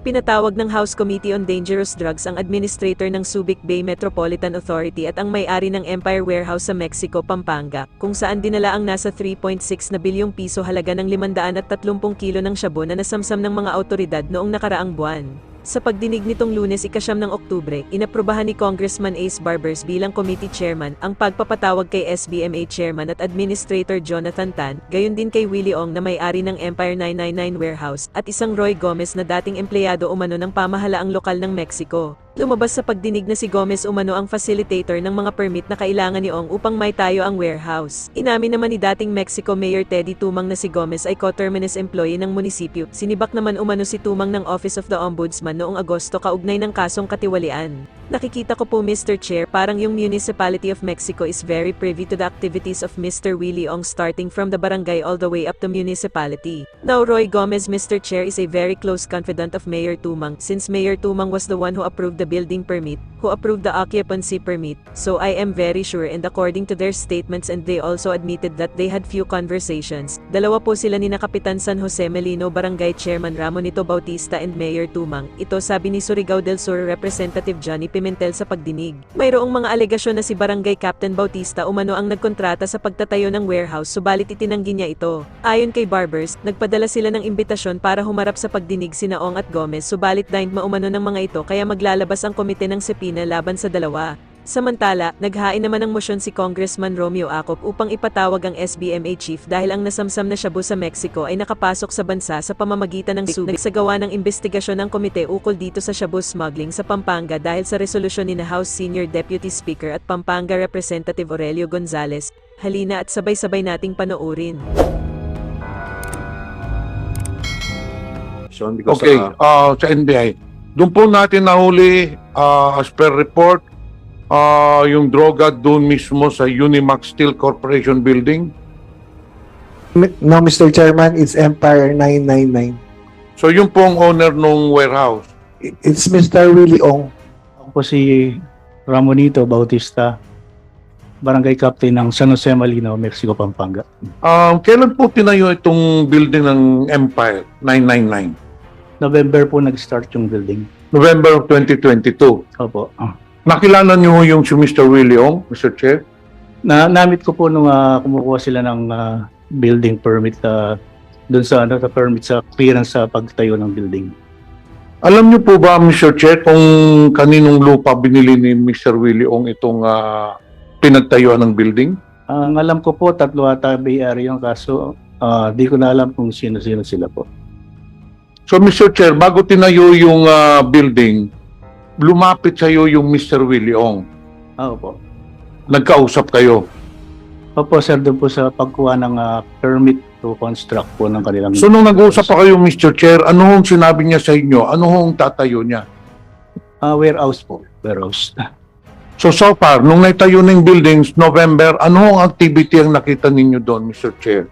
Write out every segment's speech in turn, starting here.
Ipinatawag ng House Committee on Dangerous Drugs ang administrator ng Subic Bay Metropolitan Authority at ang may-ari ng Empire Warehouse sa Mexico, Pampanga, kung saan dinala ang nasa 3.6 na bilyong piso halaga ng 530 kilo ng shabu na nasamsam ng mga autoridad noong nakaraang buwan. Sa pagdinig nitong lunes ikasyam ng Oktubre, inaprubahan ni Congressman Ace Barbers bilang committee chairman ang pagpapatawag kay SBMA chairman at administrator Jonathan Tan, gayon din kay Willie Ong na may-ari ng Empire 999 Warehouse at isang Roy Gomez na dating empleyado umano ng pamahalaang lokal ng Mexico. Lumabas sa pagdinig na si Gomez umano ang facilitator ng mga permit na kailangan ni Ong upang may tayo ang warehouse. Inamin naman ni dating Mexico Mayor Teddy Tumang na si Gomez ay coterminous employee ng munisipyo. Sinibak naman umano si Tumang ng Office of the Ombudsman noong Agosto kaugnay ng kasong katiwalian. Nakikita ko po Mr. Chair parang yung Municipality of Mexico is very privy to the activities of Mr. Willie Ong starting from the barangay all the way up to municipality. Now Roy Gomez Mr. Chair is a very close confidant of Mayor Tumang since Mayor Tumang was the one who approved the building permit, who approved the occupancy permit, so I am very sure and according to their statements and they also admitted that they had few conversations. Dalawa po sila ni Kapitan San Jose Melino Barangay Chairman Ramonito Bautista and Mayor Tumang. Ito sabi ni Surigao del Sur Representative Johnny Pimentel sa pagdinig. Mayroong mga alegasyon na si Barangay Captain Bautista umano ang nagkontrata sa pagtatayo ng warehouse subalit itinanggi niya ito. Ayon kay Barbers, nagpadala sila ng imbitasyon para humarap sa pagdinig sina Ong at Gomez subalit dined maumano ng mga ito kaya maglalabas ang komite ng sepina laban sa dalawa. Samantala, naghain naman ng mosyon si Congressman Romeo Acop upang ipatawag ang SBMA chief dahil ang nasamsam na shabu sa Mexico ay nakapasok sa bansa sa pamamagitan ng Subic. Nagsagawa ng investigasyon ng komite ukol dito sa shabu smuggling sa Pampanga dahil sa resolusyon ni na House Senior Deputy Speaker at Pampanga Representative Aurelio Gonzales. Halina at sabay-sabay nating panoorin. Sean, because, Okay, uh, uh, sa NBI. Doon po natin nahuli, uh, as per report, uh, yung droga doon mismo sa Unimax Steel Corporation building. No, Mr. Chairman, it's Empire 999. So yung pong owner nung warehouse. It's Mr. Willie Ong. Ako po si Ramonito Bautista, Barangay Captain ng San Jose Malino, Mexico, Pampanga. Um, kailan po tinayo itong building ng Empire 999? November po nag-start yung building. November of 2022. Opo. Ah. Nakilala niyo yung si Mr. Willie Ong, Mr. Chair? Na namit ko po nung ah, kumukuha sila ng ah, building permit uh, doon sa ano, sa permit sa clearance sa pagtayo ng building. Alam niyo po ba, Mr. Chair, kung kaninong lupa binili ni Mr. Willie Ong itong ah, pinagtayuan ng building? Ang alam ko po, tatlo ata Bay Area yung kaso. ah, di ko na alam kung sino-sino sila po. So Mr. Chair, bago tinayo yung ah, building, lumapit sa iyo yung Mr. Willie Ong. Ah, opo. Nagkausap kayo. Opo, sir, doon po sa pagkuha ng ah, permit to construct po ng kanilang... So nung nag-usap pa kayo Mr. Chair, ano hong sinabi niya sa inyo? Ano hong tatayo niya? Ah, warehouse po. Warehouse. So so far, nung naitayo ng buildings, November, ano hong activity ang nakita ninyo doon, Mr. Chair?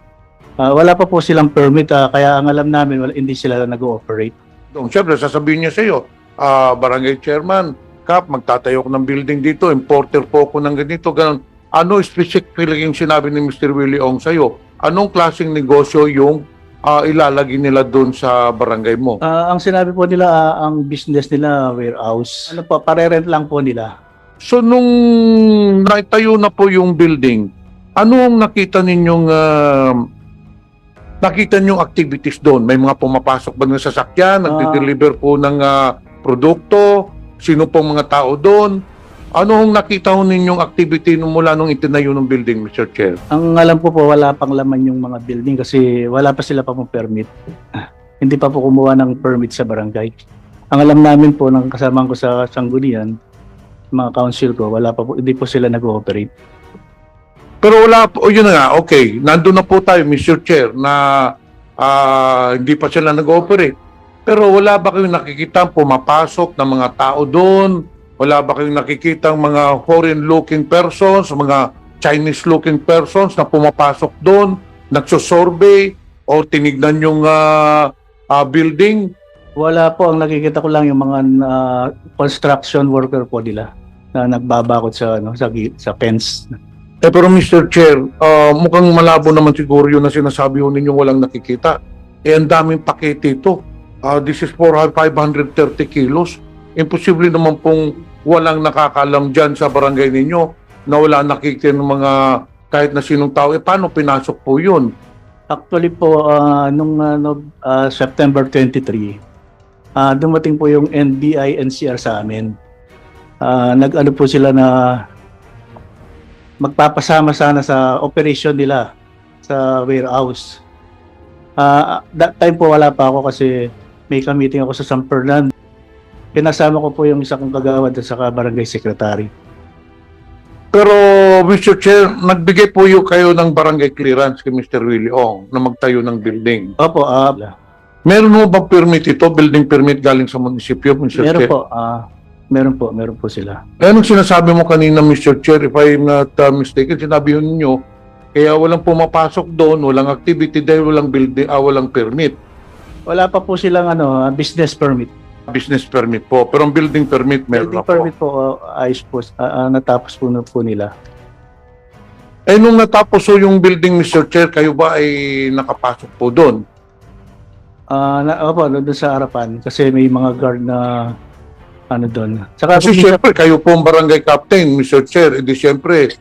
Ah, wala pa po silang permit, ah, kaya ang alam namin, wala, hindi sila nag-ooperate. Doon, siyempre, sasabihin niya sa iyo, ah, barangay chairman, Kap, magtatayo ko ng building dito, importer po ako ng ganito, ganun. Ano specifically yung sinabi ni Mr. Willie Ong sa iyo? Anong klaseng negosyo yung ah, ilalagay nila doon sa barangay mo? Ah, ang sinabi po nila, ah, ang business nila, warehouse. Ano po, pare-rent lang po nila. So nung naitayo na po yung building, ano ang nakita ninyong ah, nakita ninyong activities doon? May mga pumapasok ba ng sasakyan, nagde-deliver po ng ah, produkto, sino pong mga tao doon? Ano ang nakita ho ninyong activity nung mula nung itinayo ng building, Mr. Chair? Ang alam ko po, wala pang laman yung mga building kasi wala pa sila pa pong permit. Ah, hindi pa po kumuha ng permit sa barangay. Ang alam namin po, ng kasama ko sa Sanggunian, mga council ko, wala pa po, hindi po sila nag-ooperate. Pero wala po, o yun na nga, okay, nandun na po tayo, Mr. Chair, na ah, hindi pa sila nag-ooperate. Pero wala ba kayong nakikita pumapasok ng mga tao doon? Wala ba kayong nakikita mga foreign-looking persons, mga Chinese-looking persons na pumapasok doon, nagsosurvey, o tinignan yung ah, ah, building? Wala po, ang nakikita ko lang yung mga ah, construction worker po nila na nagbabakot sa ano sa sa fence. Eh pero Mr. Chair, ah, mukhang malabo naman siguro yun na sinasabi ho ninyong walang nakikita. Eh ang daming pakete ito. Ah, this is for 530 kilos. Imposible naman pong walang nakakalam dyan sa barangay ninyo na wala nakikita ng mga kahit na sinong tao. Eh, paano pinasok po yun? Actually po, ah, nung ano, ah, September 23, ah, dumating po yung NBI NCR sa amin. Ah, nag-ano po sila na magpapasama sana sa operation nila sa warehouse. Ah, that time po wala pa ako kasi may ka-meeting ako sa San Fernando. Pinasama ko po yung isa kong kagawad at saka barangay secretary. Pero, Mr. Chair, nagbigay po yung kayo ng barangay clearance kay Mr. Willie Ong na magtayo ng building. Opo, ah, Meron mo ba permit ito, building permit galing sa munisipyo, Mr. meron Chair? po, ah, meron po, meron po sila. Eh, Anong sinasabi mo kanina, Mr. Chair, if I'm not uh, mistaken, sinabi yun ninyo, kaya walang pumapasok doon, walang activity dahil walang building, ah, walang permit. Wala pa po silang ano, ah, business permit. Business permit po, pero ang building permit meron Building na po. permit po, uh, ayos po, ah, ah, natapos po na po nila. Eh, nung natapos po yung building, Mr. Chair, kayo ba ay nakapasok po doon? Ah, na, opo, doon sa harapan kasi may mga guard na ano doon. Saka Kasi minsan- siyempre, kayo po ang barangay captain, Mr. Chair, edi siyempre,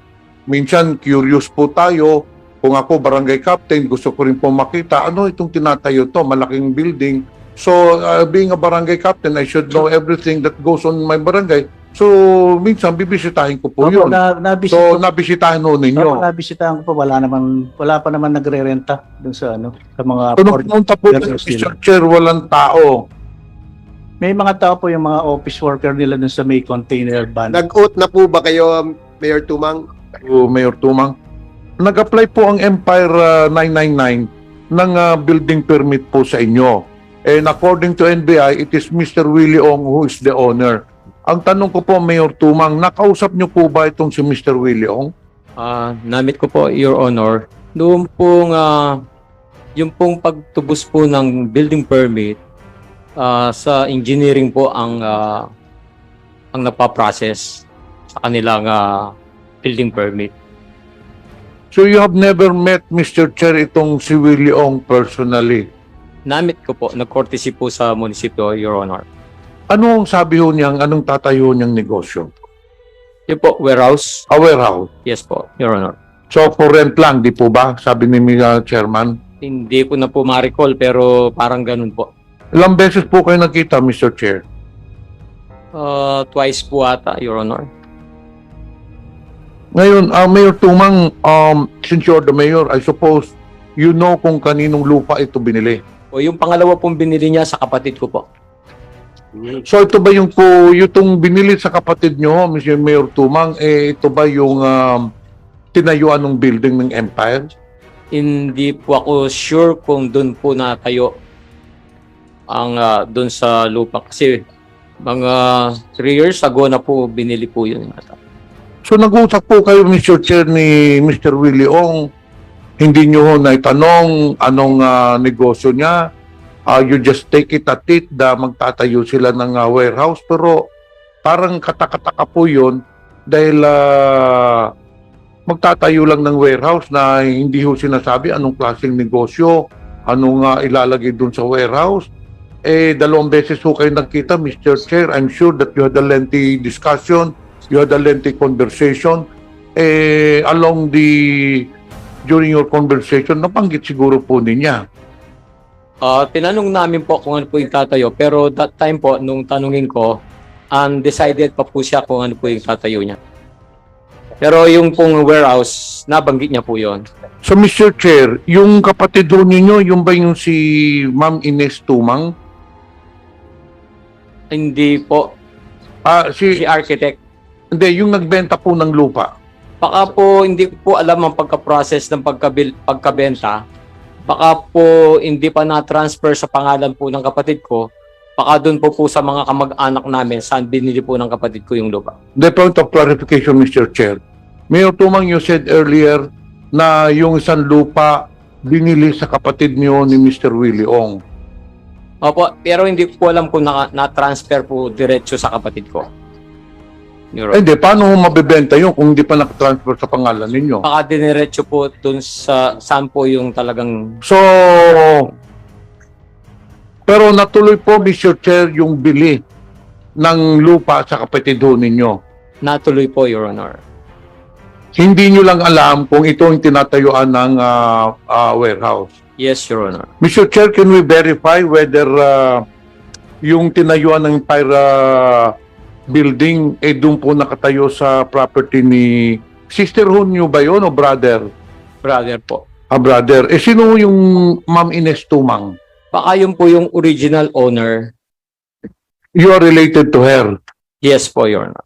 minsan curious po tayo, kung ako barangay captain, gusto ko rin po makita, ano itong tinatayo to, malaking building. So, uh, being a barangay captain, I should know everything that goes on my barangay. So, minsan, bibisitahin ko po Opo, yun. na, nabisit So, ko, nabisitahin ho ninyo. nabisitahan ko po, wala naman, wala pa naman nagre-renta doon sa ano, sa mga So, nung pumunta po, Mr. Chair, walang tao. May mga tao po yung mga office worker nila doon sa may container van. Nag-oath na po ba kayo, Mayor Tumang? po, Mayor Tumang. Nag-apply po ang Empire uh, 999 ng uh, building permit po sa inyo. And according to NBI, it is Mr. Willie Ong who is the owner. Ang tanong ko po, Mayor Tumang, nakausap niyo po ba itong si Mr. Willie Ong? Ah, namit ko po, Your Honor. Noong pong, ah, yung pong pagtubos po ng building permit, ah, sa engineering po ang, ah, ang napaprocess sa kanilang ah, building permit. So you have never met Mr. Chair itong si Willie Ong personally. Namit ko po, nag-courtesy po sa munisipyo, Your Honor. Ano ang sabi ho niyang, anong tatayo niyang negosyo? Yung po, warehouse? A warehouse. Yes po, Your Honor. So for rent lang, di po ba? Sabi ni uh, Chairman. Hindi ko na po ma-recall pero parang ganun po. Ilang beses po kayo nakita, Mr. Chair? Ah, twice po ata, Your Honor. Ngayon, uh, Mayor Tumang, um, since you're the mayor, I suppose you know kung kaninong lupa ito binili. O yung pangalawa pong binili niya sa kapatid ko po. So ito ba yung po, yung binili sa kapatid nyo, Mr. Mayor Tumang, eh ito ba yung um, tinayuan ng building ng Empire? Hindi po ako sure kung doon po natayo ang ah, doon sa lupa kasi mga 3 years ago na po binili po yun. So nag-usap po kayo, Mr. Chair, ni Mr. Willie Ong, hindi nyo ho naitanong anong ah, negosyo niya. Ah, you just take it at it na magtatayo sila ng ah, warehouse. Pero parang katakataka po yun dahil ah, magtatayo lang ng warehouse na hindi ho sinasabi anong klaseng negosyo, anong ah, ilalagay dun sa warehouse. Eh, dalawang beses ho kayo nagkita, Mr. Chair. I'm sure that you had a lengthy discussion you had a lengthy conversation. Eh, along the, during your conversation, napanggit siguro po niya. Ah, tinanong namin po kung ano po yung tatayo pero that time po nung tanungin ko undecided pa po siya kung ano po yung tatayo niya. Pero yung pong warehouse, nabanggit niya po yon. So, Mr. Chair, yung kapatid ninyo, yung ba yung si Ma'am Ines Tumang? Hindi po Ah, si, si architect hindi, yung nagbenta po ng lupa. Baka po hindi ko po alam ang pagka-process ng pagkabil, pagkabenta. Baka po hindi pa na-transfer sa pangalan po ng kapatid ko. Baka doon po po sa mga kamag-anak namin saan binili po ng kapatid ko yung lupa. The point of clarification, Mr. Chair. Mayor Tumang, you said earlier na yung isang lupa binili sa kapatid niyo ni Mr. Willie Ong. Opo, pero hindi ko alam kung na- na-transfer po diretso sa kapatid ko. Your Eh, hindi, paano ho mabibenta yun kung hindi pa nakatransfer sa pangalan ninyo? Baka diniretso po doon sa saan po yung talagang So, Pero natuloy po, Mr. Chair, yung bili ng lupa sa kapatid ho ninyo. Natuloy po, Your Honor. Hindi nyo lang alam kung ito yung tinatayuan ng ah, ah, warehouse. Yes, Your Honor. Mr. Chair, can we verify whether ah, yung tinayuan ng Empire ah, building eh doon po nakatayo sa property ni sister ho nyo ba yun o brother? Brother po. Ah, brother. Eh sino yung Ma'am Ines Tumang? Baka yun po yung original owner. You are related to her. Yes po, Your Honor.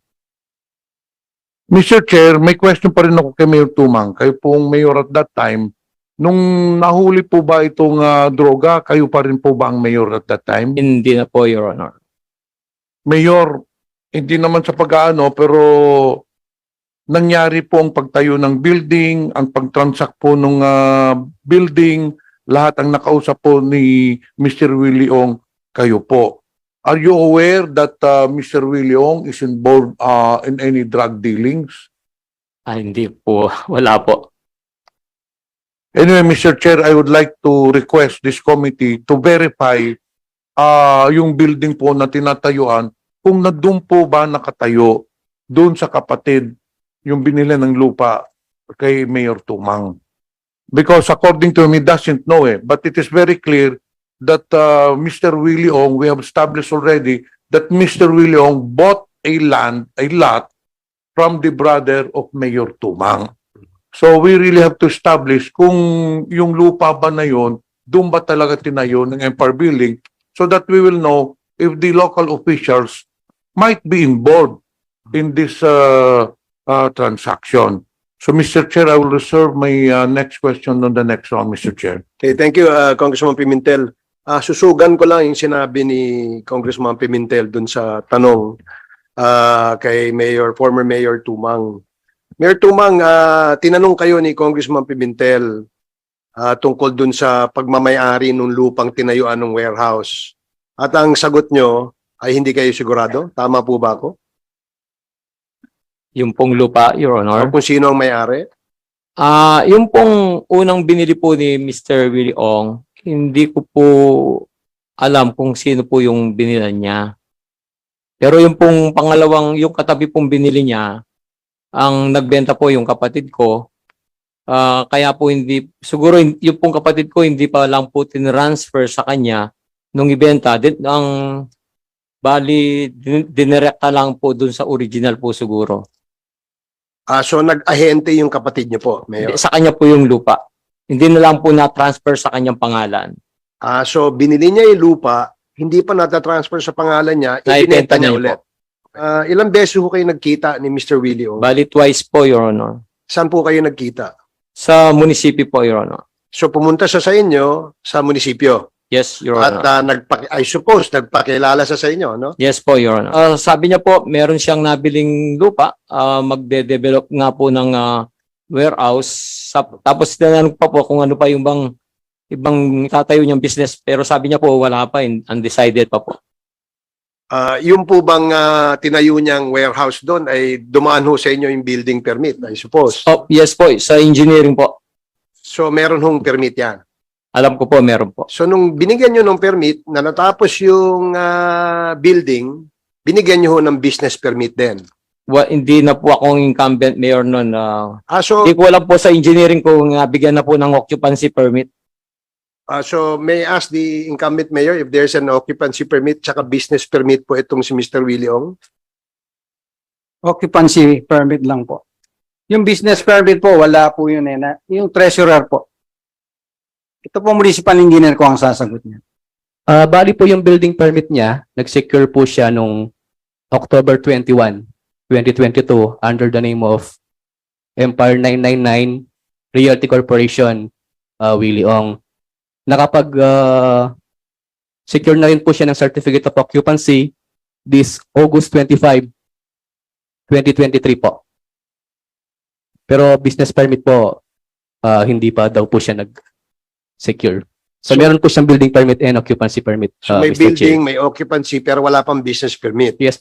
Mr. Chair, may question pa rin ako kay Mayor Tumang. Kayo pong mayor at that time. Nung nahuli po ba itong ah, droga, kayo pa rin po ba ang mayor at that time? Hindi na po, Your Honor. Mayor, hindi naman sa pag-aano, pero nangyari po ang pagtayo ng building, ang pag-transact po ng building, lahat ang nakausap po ni Mr. Willie Ong, kayo po. Are you aware that uh, Mr. Willie Ong is involved uh, in any drug dealings? Ah, hindi po. Wala po. Anyway, Mr. Chair, I would like to request this committee to verify uh, yung building po na tinatayuan kung na doon po ba nakatayo doon sa kapatid yung binili ng lupa kay Mayor Tumang. Because according to he doesn't know eh. But it is very clear that uh, Mr. Willie Ong, we have established already that Mr. Willie Ong bought a land, a lot from the brother of Mayor Tumang. So we really have to establish kung yung lupa ba na yun, doon ba talaga tinayo ng Empire Building so that we will know if the local officials might be involved in this uh, uh, transaction. So Mr. Chair, I will reserve my uh, next question on the next round, Mr. Chair. Okay, thank you, uh, Congressman Pimentel. Ah, susugan ko lang yung sinabi ni Congressman Pimentel dun sa tanong ah, kay Mayor, former Mayor Tumang. Mayor Tumang, ah, tinanong kayo ni Congressman Pimentel ah, tungkol dun sa pagmamayari ng lupang tinayuan ng warehouse. At ang sagot nyo ay hindi kayo sigurado? Tama po ba ako? Yung pong lupa, Your O Honor. kung sino ang may-ari? Ah, yung pong unang binili po ni Mr. Willie Ong, hindi ko po alam kung sino po yung binilan niya. Pero yung pong pangalawang, yung katabi pong binili niya, ang nagbenta po yung kapatid ko. Ah, kaya po hindi, siguro yung pong kapatid ko hindi pa lang po tinransfer sa kanya nung ibenta. Din, ang bali, din, dinirekta lang po dun sa original po siguro. Ah, so nag-ahente yung kapatid niyo po, Mayor. Sa kanya po yung lupa. Hindi na lang po na-transfer sa kanyang pangalan. Ah, so binili niya yung lupa, hindi pa nata-transfer sa pangalan niya, ibinenta niya niya ulit. Ah, ilang beses ho kayo nagkita ni Mr. Willie Ong? Bali twice po, Your Honor. Saan po kayo nagkita? Sa munisipyo po, Your Honor. So pumunta siya sa inyo sa munisipyo. Yes, Your At Honor. ah, nagpa- I suppose nagpakilala siya sa inyo, no? yes po, Your Honor. Ah, sabi niya po, meron siyang nabiling lupa. ah, magde-develop nga po ng ah, warehouse. Sa- tapos tinanong pa po kung ano pa yung bang ibang tatayo niyang business. Pero sabi niya po, wala pa. in- Undecided pa po. Ah, yung po bang ah, tinayo niyang warehouse doon ay dumaan ho sa inyo yung building permit, I suppose. Oh, yes po, sa engineering po. So meron hong permit yan. Alam ko po, meron po. So nung binigyan niyo ng permit na natapos yung ah, building, binigyan niyo ho ng business permit din. Wa, hindi na po akong incumbent mayor noon. ah. Ah, so Hindi ko alam po sa engineering kung uh, bigyan na po ng occupancy permit. Ah, so may I ask the incumbent mayor if there's an occupancy permit tsaka business permit po itong si Mr. Willie Ong? occupancy permit lang po. Yung business permit po, wala po yun eh. Na, yung treasurer po. Ito po municipal engineer ko ang sasagot niya. Ah, bali po yung building permit niya, nag-secure po siya nung October 21, 2022 under the name of Empire 999 Realty Corporation, uh, Willie Ong. Nakapag ah, secure na rin po siya ng Certificate of Occupancy this August 25, 2023 po. Pero business permit po, ah, hindi pa daw po siya nag-secure. So, So- meron po siyang building permit and occupancy permit, So uh, may Mr. Chair. building, may occupancy pero wala pang business permit. Yes po.